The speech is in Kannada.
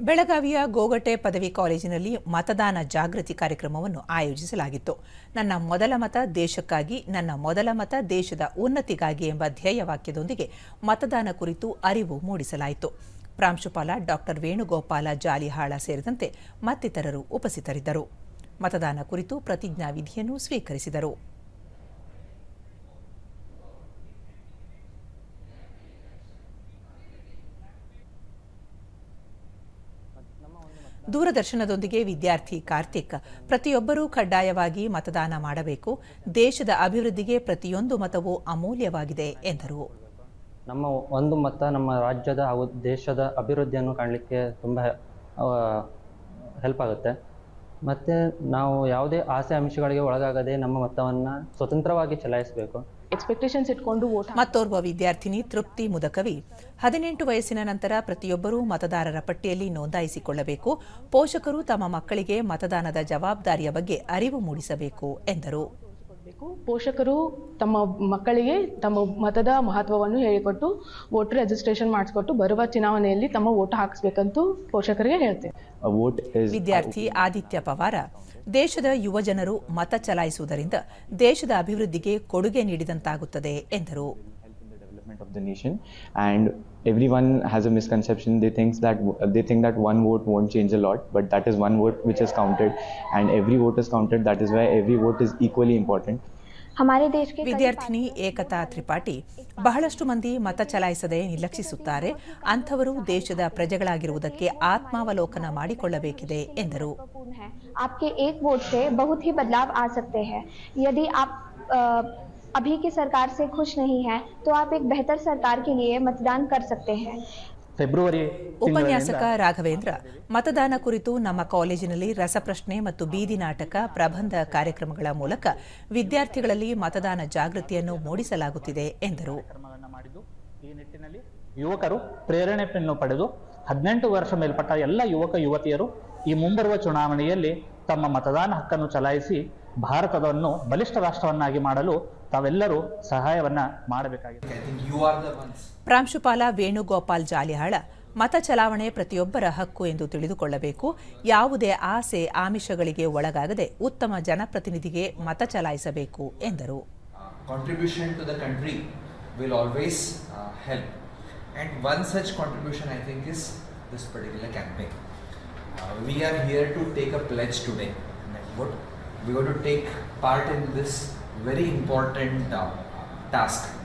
ಬೆಳಗಾವಿಯ ಗೋಗಟೆ ಪದವಿ ಕಾಲೇಜಿನಲ್ಲಿ ಮತದಾನ ಜಾಗೃತಿ ಕಾರ್ಯಕ್ರಮವನ್ನು ಆಯೋಜಿಸಲಾಗಿತ್ತು. ನನ್ನ ಮೊದಲ ಮತ ದೇಶಕ್ಕಾಗಿ, ನನ್ನ ಮೊದಲ ಮತ ದೇಶದ ಉನ್ನತಿಗಾಗಿ ಎಂಬ ಧ್ಯೇಯ ವಾಕ್ಯದೊಂದಿಗೆ ಮತದಾನ ಕುರಿತು ಅರಿವು ಮೂಡಿಸಲಾಯಿತು. ಪ್ರಾಂಶುಪಾಲ ಡಾಕ್ಟರ್ ವೇಣುಗೋಪಾಲ ಜಾಲಿಹಾಳ ಸೇರಿದಂತೆ ಮತ್ತಿತರರು ಉಪಸ್ಥಿತರಿದ್ದರು. ಮತದಾನ ಕುರಿತು ಪ್ರತಿಜ್ಞಾ ವಿಧಿಯನ್ನು ಸ್ವೀಕರಿಸಿದರು. ದೂರದರ್ಶನದೊಂದಿಗೆ ವಿದ್ಯಾರ್ಥಿ ಕಾರ್ತಿಕ್, ಪ್ರತಿಯೊಬ್ಬರೂ ಕಡ್ಡಾಯವಾಗಿ ಮತದಾನ ಮಾಡಬೇಕು. ದೇಶದ ಅಭಿವೃದ್ಧಿಗೆ ಪ್ರತಿಯೊಂದು ಮತವೂ ಅಮೂಲ್ಯವಾಗಿದೆ, ಎಂದರು. ನಮ್ಮ ಒಂದು ಮತ ನಮ್ಮ ರಾಜ್ಯದ ಹಾಗೂ ದೇಶದ ಅಭಿವೃದ್ಧಿಯನ್ನು ಕಾಣಲಿಕ್ಕೆ ತುಂಬ ಹೆಲ್ಪ್ ಆಗುತ್ತೆ. ಮತ್ತು ನಾವು ಯಾವುದೇ ಆಸೆ ಅಂಶಗಳಿಗೆ ಒಳಗಾಗದೆ ನಮ್ಮ ಮತವನ್ನು ಸ್ವತಂತ್ರವಾಗಿ ಚಲಾಯಿಸಬೇಕು. ಎಕ್ಸ್ಪೆಕ್ಟೇಷನ್ಸ್ ಇಟ್ಕೊಂಡು ವೋಟ್ ಮತ್ತೋರ್ವ ವಿದ್ಯಾರ್ಥಿನಿ ತೃಪ್ತಿ ಮುದಕವಿ. ಹದಿನೆಂಟು ವಯಸ್ಸಿನ ನಂತರ ಪ್ರತಿಯೊಬ್ಬರೂ ಮತದಾರರ ಪಟ್ಟಿಯಲ್ಲಿ ನೋಂದಾಯಿಸಿಕೊಳ್ಳಬೇಕು. ಪೋಷಕರು ತಮ್ಮ ಮಕ್ಕಳಿಗೆ ಮತದಾನದ ಜವಾಬ್ದಾರಿಯ ಬಗ್ಗೆ ಅರಿವು ಮೂಡಿಸಬೇಕು, ಎಂದರು. ಹಾಕಬೇಕು ಪೋಷಕರು ತಮ್ಮ ಮಕ್ಕಳಿಗೆ ತಮ್ಮ ಮತದ ಮಹತ್ವವನ್ನು ಹೇಳಿಕೊಟ್ಟು ವೋಟರ್ ರಿಜಿಸ್ಟ್ರೇಷನ್ ಮಾಡಿಸ್ಕೊಟ್ಟು ಬರುವ ಚುನಾವಣೆಯಲ್ಲಿ ತಮ್ಮ ವೋಟ್ ಹಾಕಿಸ್ಬೇಕಂತೂ ಪೋಷಕರಿಗೆ ಹೇಳ್ತೇವೆ. ವಿದ್ಯಾರ್ಥಿ ಆದಿತ್ಯ ಪವಾರ ದೇಶದ ಯುವಜನರು ಮತ ಚಲಾಯಿಸುವುದರಿಂದ ದೇಶದ ಅಭಿವೃದ್ಧಿಗೆ ಕೊಡುಗೆ ನೀಡಿದಂತಾಗುತ್ತದೆ ಎಂದರು. development of the nation and everyone has a misconception they thinks that they think that one vote won't change a lot but that is one vote which is counted and every vote is counted that is why every vote is equally important हमारे देश के कई ವಿದ್ಯಾರ್ಥಿನಿ ಏಕತಾ ತ್ರಿಪಾಠಿ ಬಹಳಷ್ಟು ಮಂದಿ ಮತ ಚಲಾಯಿಸದೆ ನಿರ್ಲಕ್ಷಿಸುತ್ತಾರೆ ಅಂಥವರು ದೇಶದ ಪ್ರಜೆಗಳಾಗಿರುವುದಕ್ಕೆ ಆತ್ಮಾವಲೋಕನ ಮಾಡಿಕೊಳ್ಳಬೇಕಿದೆ ಎಂದರು महत्वपूर्ण है आपके एक वोट से बहुत ही बदलाव आ सकते हैं यदि आप अ, अभी की सरकार से खुश नहीं हैं तो आप एक बेहतर सरकार के लिए मतदान कर सकते हैं ಫೆಬ್ರವರಿ ಉಪನ್ಯಾಸಕ ರಾಘವೇಂದ್ರ ಮತದಾನ ಕುರಿತು ನಮ್ಮ ಕಾಲೇಜಿನಲ್ಲಿ ರಸಪ್ರಶ್ನೆ ಮತ್ತು ಬೀದಿ ನಾಟಕ ಪ್ರಬಂಧ ಕಾರ್ಯಕ್ರಮಗಳ ಮೂಲಕ ವಿದ್ಯಾರ್ಥಿಗಳಲ್ಲಿ ಮತದಾನ ಜಾಗೃತಿಯನ್ನು ಮೂಡಿಸಲಾಗುತ್ತಿದೆ ಎಂದರು ಕಾರ್ಯಕ್ರಮಗಳನ್ನು ಮಾಡಿದ್ದು ಈ ನಿಟ್ಟಿನಲ್ಲಿ ಯುವಕರು ಪ್ರೇರಣೆಯನ್ನು ಪಡೆದು ಹದಿನೆಂಟು ವರ್ಷ ಮೇಲ್ಪಟ್ಟ ಎಲ್ಲ ಯುವಕ ಯುವತಿಯರು ಈ ಮುಂಬರುವ ಚುನಾವಣೆಯಲ್ಲಿ ತಮ್ಮ ಮತದಾನ ಹಕ್ಕನ್ನು ಚಲಾಯಿಸಿ ಭಾರತವನ್ನು ಬಲಿಷ್ಠ ರಾಷ್ಟ್ರವನ್ನಾಗಿ ಮಾಡಲು ತಾವೆಲ್ಲರೂ ಸಹಾಯವನ್ನ ಮಾಡಬೇಕಾಗಿದೆ. ಪ್ರಾಂಶುಪಾಲ ವೇಣುಗೋಪಾಲ್ ಜಾಲಿಹಾಳ ಮತ ಚಲಾವಣೆ ಪ್ರತಿಯೊಬ್ಬರ ಹಕ್ಕು ಎಂದು ತಿಳಿದುಕೊಳ್ಳಬೇಕು. ಯಾವುದೇ ಆಸೆ ಆಮಿಷಗಳಿಗೆ ಒಳಗಾಗದೆ ಉತ್ತಮ ಜನಪ್ರತಿನಿಧಿಗೆ ಮತ ಚಲಾಯಿಸಬೇಕು ಎಂದರು. Contribution to country will always help and such contribution I think is this particular campaign we are here to take a pledge today we are going to take part in this very important uh, task